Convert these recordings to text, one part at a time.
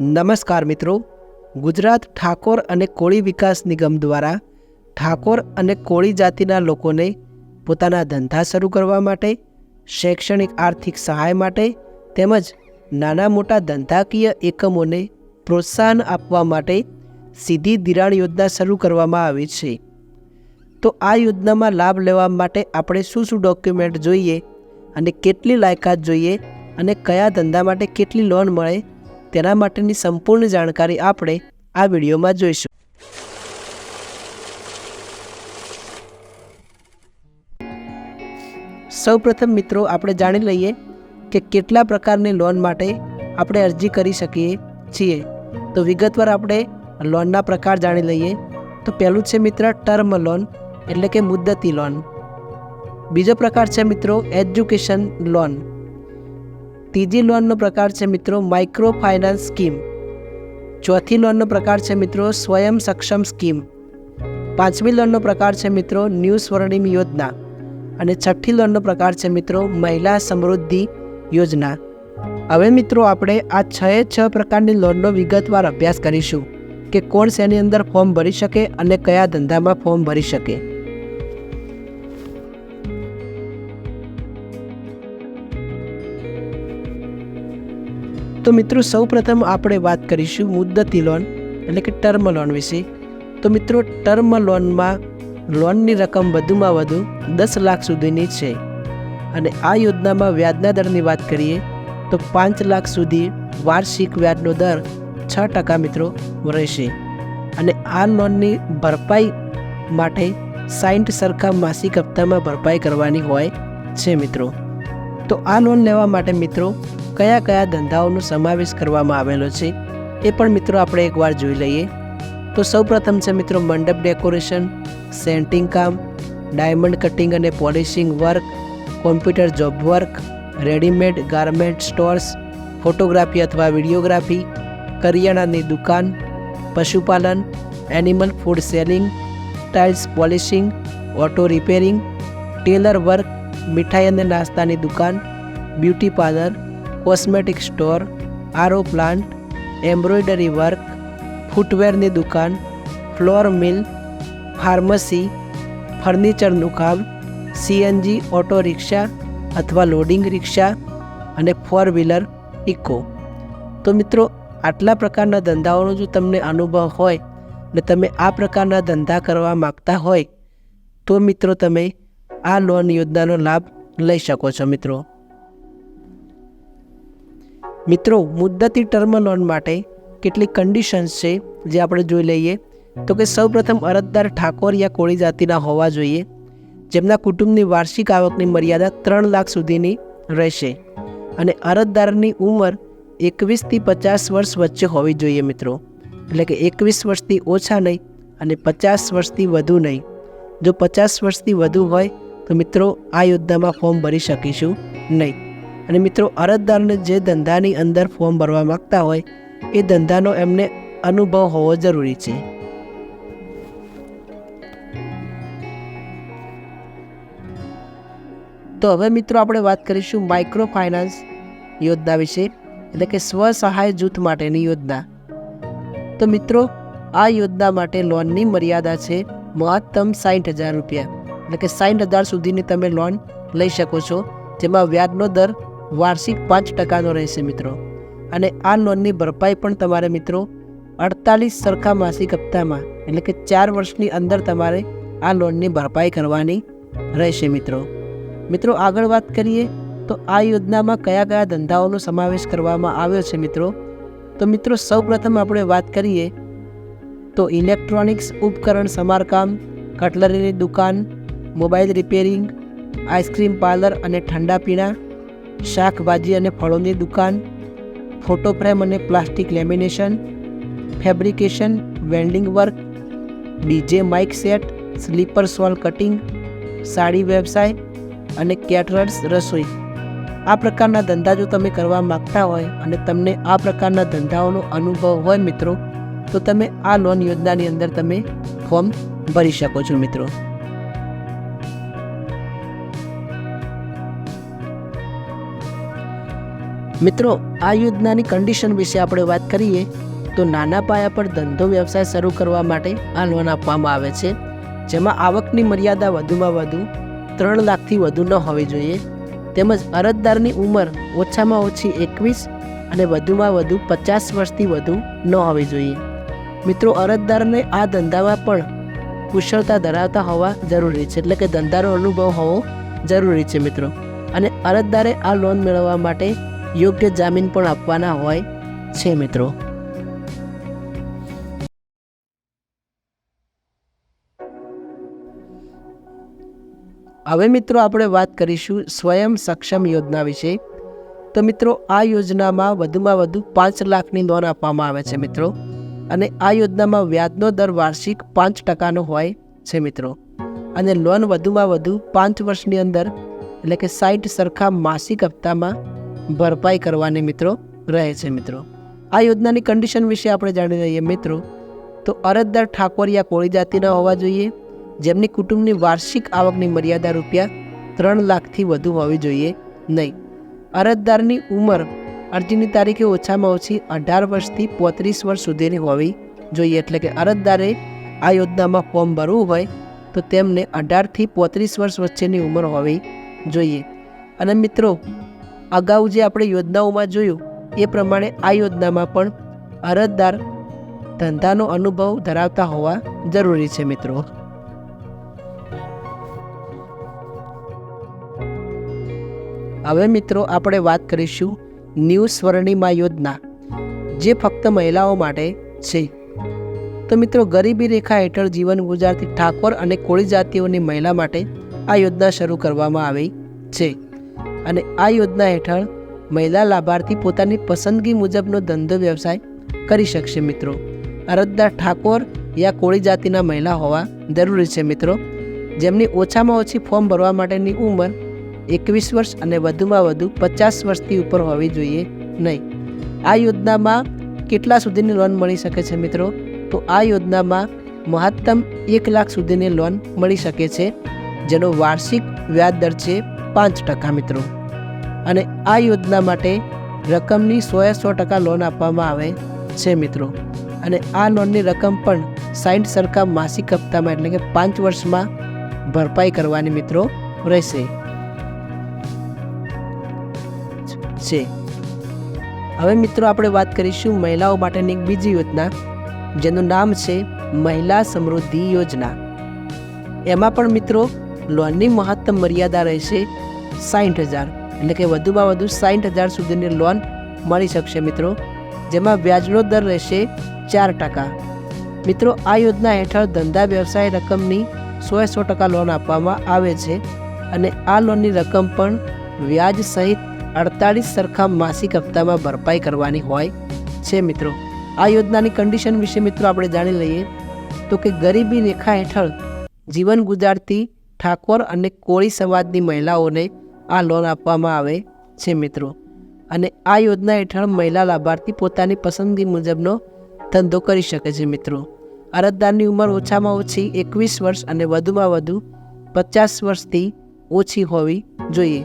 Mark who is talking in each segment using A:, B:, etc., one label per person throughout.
A: નમસ્કાર મિત્રો. ગુજરાત ઠાકોર અને કોળી વિકાસ નિગમ દ્વારા ઠાકોર અને કોળી જાતિના લોકોને પોતાના ધંધા શરૂ કરવા માટે, શૈક્ષણિક આર્થિક સહાય માટે તેમજ નાના મોટા ધંધાકીય એકમોને પ્રોત્સાહન આપવા માટે સીધી ધિરાણ યોજના શરૂ કરવામાં આવી છે. તો આ યોજનામાં લાભ લેવા માટે આપણે શું શું ડોક્યુમેન્ટ જોઈએ અને કેટલી લાયકાત જોઈએ અને કયા ધંધા માટે કેટલી લોન મળે તેના માટેની સંપૂર્ણ જાણકારી આપણે આ વિડીયોમાં જોઈશું. સૌપ્રથમ મિત્રો, આપણે જાણી લઈએ કે કેટલા પ્રકારની લોન માટે આપણે અરજી કરી શકીએ છીએ. તો વિગતવાર આપણે લોનના પ્રકાર જાણી લઈએ. તો પહેલું છે મિત્ર, ટર્મ લોન, એટલે કે મુદ્દતી લોન. બીજો પ્રકાર છે મિત્રો, એજ્યુકેશન લોન. ત્રીજી લોનનો પ્રકાર છે મિત્રો માઇક્રો ફાઇનાન્સ સ્કીમ ચોથી લોનનો પ્રકાર છે મિત્રો સ્વયં સક્ષમ સ્કીમ પાંચમી લોનનો પ્રકાર છે મિત્રો ન્યૂ સ્વર્ણિમ યોજના. અને છઠ્ઠી લોનનો પ્રકાર છે મિત્રો મહિલા સમૃદ્ધિ યોજના. હવે મિત્રો આપણે આ છ છ પ્રકારની લોનનો વિગતવાર અભ્યાસ કરીશું કે કોણ શેની અંદર ફોર્મ ભરી શકે અને કયા ધંધામાં ફોર્મ ભરી શકે. તો મિત્રો સૌપ્રથમ આપણે વાત કરીશું મુદ્દતી લોન, એટલે કે ટર્મ લોન વિશે. તો મિત્રો, ટર્મ લોનમાં લોનની રકમ વધુમાં વધુ દસ લાખ સુધીની છે. અને આ યોજનામાં વ્યાજના દરની વાત કરીએ, તો પાંચ લાખ સુધી વાર્ષિક વ્યાજનો દર છ ટકા મિત્રો રહેશે. અને આ લોનની ભરપાઈ માટે સાઈઠ સરખા માસિક હપ્તામાં ભરપાઈ કરવાની હોય છે મિત્રો. તો આ લોન લેવા માટે મિત્રો કયા કયા ધંધાઓનો સમાવેશ કરવામાં આવેલો છે એ પણ મિત્રો આપણે એકવાર જોઈ લઈએ. તો સૌપ્રથમ છે મિત્રો મંડપ ડેકોરેશન, સેન્ટિંગ કામ, ડાયમંડ કટિંગ અને polishing work, computer job work, readymade garment stores, photography અથવા વિડીયોગ્રાફી, કરિયાણાની દુકાન, પશુપાલન, animal food selling, tiles polishing, auto repairing, tailor work, મીઠાઈ અને નાસ્તાની દુકાન, beauty parlour cosmetic store RO plant embroidery work ફૂટવેરની દુકાન ફ્લોર મિલ ફાર્મસી ફર્નિચરનું કામ સીએનજી ઓટો રિક્ષા અથવા લોડિંગ રિક્ષા અને ફોર વ્હીલર ઇકો તો મિત્રો, આટલા પ્રકારના ધંધાઓનો જો તમને અનુભવ હોય ને તમે આ પ્રકારના ધંધા કરવા માગતા હોય, તો મિત્રો તમે આ લોન યોજનાનો લાભ લઈ શકો છો મિત્રો. મિત્રો, મુદ્દતી ટર્મ લોન માટે કેટલીક કન્ડિશન્સ છે જે આપણે જોઈ લઈએ. તો કે સૌપ્રથમ અરજદાર ઠાકોર યા કોળી જાતિના હોવા જોઈએ, જેમના કુટુંબની વાર્ષિક આવકની મર્યાદા ત્રણ લાખ સુધીની રહેશે અને અરજદારની ઉંમર એકવીસથી પચાસ વર્ષ વચ્ચે હોવી જોઈએ મિત્રો. એટલે કે એકવીસ વર્ષથી ઓછા નહીં અને પચાસ વર્ષથી વધુ નહીં. જો પચાસ વર્ષથી વધુ હોય તો મિત્રો, આ યોજનામાં ફોર્મ ભરી શકીશું નહીં. અને મિત્રો, અરજદારને જે ધંધાની અંદર ફોર્મ ભરવા માગતા હોય, એ ધંધાનો એમને અનુભવ હોવો જરૂરી છે. તો હવે મિત્રો, આપણે વાત કરીશું માઇક્રો ફાઇનાન્સ યોજના વિશે, એટલે કે સ્વ સહાય જૂથ માટેની યોજના. તો મિત્રો, આ યોજના માટે લોનની મર્યાદા છે મહત્તમ સાઠ હજાર રૂપિયા, એટલે કે સાઠ હજાર સુધીની તમે લોન લઈ શકો છો, જેમાં વ્યાજનો દર વાર્ષિક પાંચ ટકાનો રહેશે મિત્રો. અને આ લોનની ભરપાઈ પણ તમારે મિત્રો અડતાલીસ સરખા માસિક હપ્તામાં, એટલે કે ચાર વર્ષની અંદર તમારે આ લોનની ભરપાઈ કરવાની રહેશે મિત્રો. મિત્રો આગળ વાત કરીએ, તો આ યોજનામાં કયા કયા ધંધાઓનો સમાવેશ કરવામાં આવ્યો છે મિત્રો? તો મિત્રો સૌપ્રથમ આપણે વાત કરીએ, તો ઇલેક્ટ્રોનિક્સ ઉપકરણ સમારકામ, કટલરીની દુકાન, મોબાઈલ રિપેરિંગ, આઈસ્ક્રીમ પાર્લર અને ઠંડા પીણા શાકભાજી અને ફળોની દુકાન ફોટો ફ્રેમ અને plastic lamination, fabrication, welding work, DJ mic set slipper sole cutting, sari વ્યવસાય અને કેટરર્સ રસોઈ. આ પ્રકારના ધંધા જો તમે કરવા માગતા હોય અને તમને આ પ્રકારના ધંધાઓનો અનુભવ હોય મિત્રો, તો તમે આ લોન યોજનાની અંદર તમે ફોર્મ ભરી શકો છો મિત્રો. મિત્રો, આ યોજનાની કન્ડિશન વિશે આપણે વાત કરીએ, તો નાના પાયા પર ધંધો વ્યવસાય શરૂ કરવા માટે આ લોન આપવામાં આવે છે. જેમાં આવકની મર્યાદા વધુમાં વધુ ત્રણ લાખથી વધુ ન હોવી જોઈએ. તેમજ અરજદારની ઉંમર ઓછામાં ઓછી એકવીસ અને વધુમાં વધુ પચાસ વર્ષથી વધુ ન હોવી જોઈએ. મિત્રો, અરજદારને આ ધંધામાં પણ કુશળતા ધરાવતા હોવા જરૂરી છે. એટલે કે ધંધાનો અનુભવ હોવો જરૂરી છે મિત્રો. અને અરજદારે આ લોન મેળવવા માટે યોગ્ય જામીન પણ આપવાના હોય છે, મિત્રો. હવે, મિત્રો, આપણે વાત કરીશું સ્વયં સક્ષમ યોજના વિશે. તો, મિત્રો, આ યોજનામાં વધુમાં વધુ પાંચ લાખની લોન આપવામાં આવે છે, મિત્રો. અને આ યોજનામાં વ્યાજનો દર વાર્ષિક પાંચ ટકાનો હોય છે, મિત્રો. અને લોન વધુમાં વધુ પાંચ વર્ષની અંદર, એટલે કે સાઠ સરખા માસિક હપ્તામાં ભરપાઈ કરવાની મિત્રો રહે છે મિત્રો. આ યોજનાની કન્ડિશન વિશે આપણે જાણી લઈએ મિત્રો. તો અરજદાર ઠાકોરિયા કોળી જાતિના હોવા જોઈએ, જેમની કુટુંબની વાર્ષિક આવકની મર્યાદા રૂપિયા ત્રણ લાખથી વધુ હોવી જોઈએ નહીં. અરજદારની ઉંમર અરજીની તારીખે ઓછામાં ઓછી અઢાર વર્ષથી પોત્રીસ વર્ષ સુધીની હોવી જોઈએ. એટલે કે અરજદારે આ યોજનામાં ફોર્મ ભરવું હોય, તો તેમને અઢારથી પોત્રીસ વર્ષ વચ્ચેની ઉંમર હોવી જોઈએ. અને મિત્રો અગાઉ જે આપણે યોજનાઓમાં જોયું, એ પ્રમાણે આ યોજનામાં પણ અરજદાર ધંધાનો અનુભવ ધરાવતા હોવા જરૂરી છે મિત્રો. હવે મિત્રો આપણે વાત કરીશું ન્યૂ સ્વર્ણિમા યોજના, જે ફક્ત મહિલાઓ માટે છે. તો મિત્રો ગરીબી રેખા હેઠળ જીવન ગુજારતી ઠાકોર અને કોળી જાતિઓની મહિલા માટે આ યોજના શરૂ કરવામાં આવી છે. અને આ યોજના હેઠળ મહિલા લાભાર્થી પોતાની પસંદગી મુજબનો ધંધો વ્યવસાય કરી શકશે મિત્રો. અરજદાર ઠાકોર યા કોળી જાતિના મહિલા હોવા જરૂરી છે મિત્રો. જેમની ઓછામાં ઓછી ફોર્મ ભરવા માટેની ઉંમર એકવીસ વર્ષ અને વધુમાં વધુ પચાસ વર્ષથી ઉપર હોવી જોઈએ નહીં. આ યોજનામાં કેટલા સુધીની લોન મળી શકે છે મિત્રો? તો આ યોજનામાં મહત્તમ એક લાખ સુધીની લોન મળી શકે છે, જેનો વાર્ષિક વ્યાજ દર છે પાંચ ટકા મિત્રો. અને આ યોજના માટે રકમની સોએ સો ટકા લોન આપવામાં આવે છે મિત્રો. અને આ લોનની રકમ પણ સાઈઠ સરખા માસિક હપ્તામાં એટલે કે પાંચ વર્ષમાં ભરપાઈ કરવાની મિત્રો રહેશે. છે. હવે મિત્રો આપણે વાત કરીશું મહિલાઓ માટેની એક બીજી યોજના, જેનું નામ છે મહિલા સમૃદ્ધિ યોજના. એમાં પણ મિત્રો લોનની મહત્તમ મર્યાદા રહેશે સાઠ હજાર. એટલે કે વધુમાં વધુ સાઠ હજાર સુધીની લોન મળી શકશે મિત્રો. જેમાં વ્યાજનો દર રહેશે ચાર ટકા. મિત્રો, આ યોજના હેઠળ ધંધા વ્યવસાય રકમની સો સો ટકા લોન આપવામાં આવે છે અને આ લોનની રકમ પણ વ્યાજ સહિત અડતાળીસ સરખા માસિક હપ્તામાં ભરપાઈ કરવાની હોય છે મિત્રો. આ યોજનાની કન્ડિશન વિશે મિત્રો આપણે જાણી લઈએ તો કે ગરીબી રેખા હેઠળ જીવન ગુજારતી ઠાકોર અને કોળી સમાજની મહિલાઓને આ લોન આપવામાં આવે છે મિત્રો. અને આ યોજના હેઠળ મહિલા લાભાર્થી પોતાની પસંદગી મુજબનો ધંધો કરી શકે છે મિત્રો. અરજદારની ઉંમર ઓછામાં ઓછી એકવીસ વર્ષ અને વધુમાં વધુ પચાસ વર્ષથી ઓછી હોવી જોઈએ.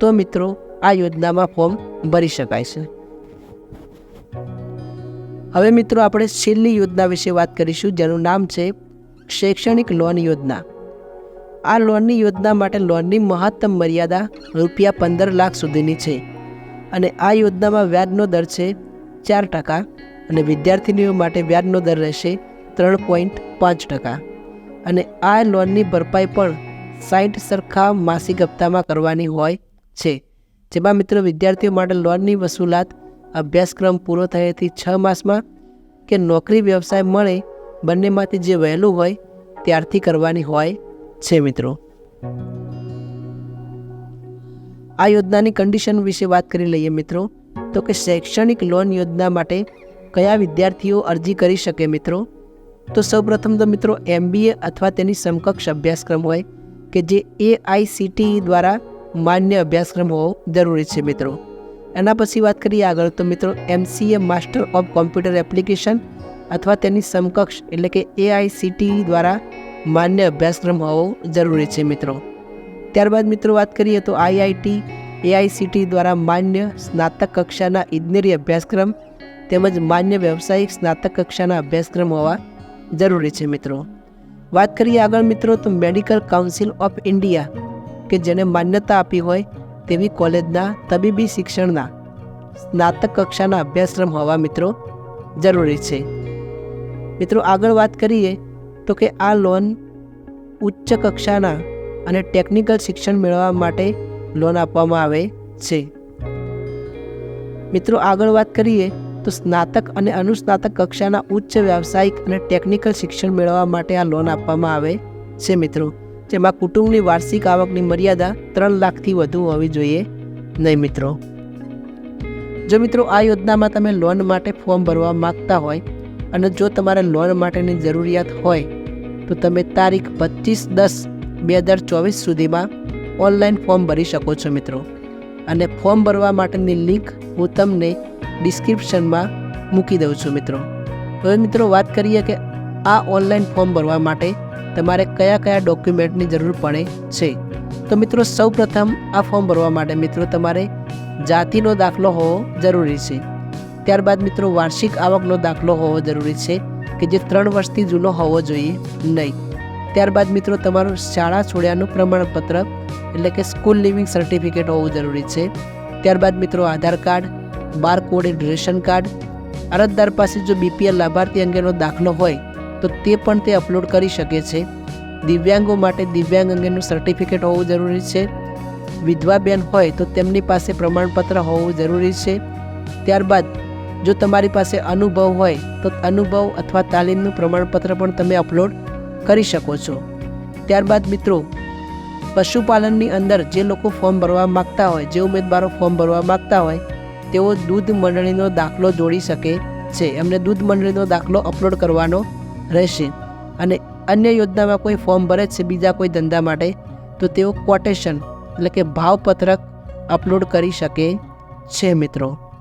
A: તો મિત્રો, આ યોજનામાં ફોર્મ ભરી શકાય છે. હવે મિત્રો, આપણે છેલ્લી યોજના વિશે વાત કરીશું, જેનું નામ છે શૈક્ષણિક લોન યોજના. આ લોનની યોજના માટે લોનની મહત્તમ મર્યાદા રૂપિયા પંદર લાખ સુધીની છે. અને આ યોજનામાં વ્યાજનો દર છે ચાર ટકા અને વિદ્યાર્થીનીઓ માટે વ્યાજનો દર રહેશે ત્રણ પોઈન્ટ પાંચ ટકા. અને આ લોનની ભરપાઈ પણ સાઠ સરખા માસિક હપ્તામાં કરવાની હોય છે. જેમાં મિત્રો વિદ્યાર્થીઓ માટે લોનની વસૂલાત અભ્યાસક્રમ પૂરો થયેથી છ માસમાં કે નોકરી વ્યવસાય મળે બંનેમાંથી જે વહેલું હોય ત્યારથી કરવાની હોય છે મિત્રો. આ યોજનાની કન્ડિશન વિશે વાત કરી લઈએ મિત્રો. તો કે શૈક્ષણિક લોન યોજના માટે કયા વિદ્યાર્થીઓ અરજી કરી શકે મિત્રો? તો સૌપ્રથમ તો મિત્રો એમબીએ અથવા તેની સમકક્ષ અભ્યાસક્રમ હોય કે જે એઆઈસીટીઈ દ્વારા માન્ય અભ્યાસક્રમ હોવો જરૂરી છે મિત્રો. એના પછી વાત કરીએ આગળ તો મિત્રો MCA master of computer application અથવા તેની સમકક્ષ એટલે કે એઆઈસીટીઈ દ્વારા માન્ય અભ્યાસક્રમ હોવો જરૂરી છે, મિત્રો. ત્યારબાદ, મિત્રો, વાત કરીએ તો આઈઆઈટી, એઆઈસીટી દ્વારા માન્ય સ્નાતક કક્ષાના ઇજનેરી અભ્યાસક્રમ તેમજ માન્ય વ્યવસાયિક સ્નાતક કક્ષાના અભ્યાસક્રમ હોવા જરૂરી છે, મિત્રો. વાત કરીએ આગળ, મિત્રો, તો મેડિકલ કાઉન્સિલ ઓફ ઇન્ડિયા કે જેને માન્યતા આપી હોય તેવી કોલેજના તબીબી શિક્ષણના સ્નાતક કક્ષાના અભ્યાસક્રમ હોવા, મિત્રો, જરૂરી છે. મિત્રો, આગળ વાત કરીએ તો કે આ લોન ઉચ્ચ કક્ષાના અને ટેકનિકલ શિક્ષણ મેળવવા માટે લોન આપવામાં આવે છે. મિત્રો, આગળ વાત કરીએ તો સ્નાતક અને અનુસ્નાતક કક્ષાના ઉચ્ચ વ્યાવસાયિક અને ટેકનિકલ શિક્ષણ મેળવવા માટે આ લોન આપવામાં આવે છે મિત્રો. જેમાં કુટુંબની વાર્ષિક આવકની મર્યાદા ત્રણ લાખથી વધુ હોવી જોઈએ નહીં મિત્રો. જો મિત્રો, આ યોજનામાં તમે લોન માટે ફોર્મ ભરવા માગતા હોય અને જો તમારે લોન માટેની જરૂરિયાત હોય, તો તમે તારીખ પચીસ દસ બે હજાર ચોવીસ સુધીમાં ઓનલાઈન ફોર્મ ભરી શકો છો મિત્રો. અને ફોર્મ ભરવા માટેની લિંક હું તમને ડિસ્ક્રિપ્શનમાં મૂકી દઉં છું મિત્રો. હવે મિત્રો વાત કરીએ કે આ ઓનલાઈન ફોર્મ ભરવા માટે તમારે કયા કયા ડોક્યુમેન્ટની જરૂર પડે છે. તો મિત્રો, સૌપ્રથમ આ ફોર્મ ભરવા માટે મિત્રો તમારે જાતિનો દાખલો હોવો જરૂરી છે. ત્યારબાદ મિત્રો વાર્ષિક આવકનો દાખલો હોવો જરૂરી છે કે જે ત્રણ વર્ષથી જૂનો હોવો જોઈએ નહીં. ત્યારબાદ મિત્રો તમારું શાળા છોડ્યાનું પ્રમાણપત્ર એટલે કે સ્કૂલ લિવિંગ સર્ટિફિકેટ હોવું જરૂરી છે. ત્યારબાદ મિત્રો Aadhaar card bar coded ration card. અરજદાર પાસે જો બીપીએલ લાભાર્થી અંગેનો દાખલો હોય તો તે પણ તે અપલોડ કરી શકે છે. દિવ્યાંગો માટે દિવ્યાંગ અંગેનું સર્ટિફિકેટ હોવું જરૂરી છે. વિધવા બેન હોય તો તેમની પાસે પ્રમાણપત્ર હોવું જરૂરી છે. ત્યારબાદ જો તમારી પાસે અનુભવ હોય, તો અનુભવ અથવા તાલીમનું પ્રમાણપત્ર પણ તમે અપલોડ કરી શકો છો. ત્યારબાદ મિત્રો, પશુપાલનની અંદર જે લોકો ફોર્મ ભરવા માગતા હોય, જે ઉમેદવારો ફોર્મ ભરવા માગતા હોય, તેઓ દૂધ મંડળીનો દાખલો જોડી શકે છે. એમને દૂધ મંડળીનો દાખલો અપલોડ કરવાનો રહેશે. અને અન્ય યોજનામાં કોઈ ફોર્મ ભરે છે બીજા કોઈ ધંધા માટે, તો તેઓ કોટેશન એટલે કે ભાવપત્રક અપલોડ કરી શકે છે મિત્રો.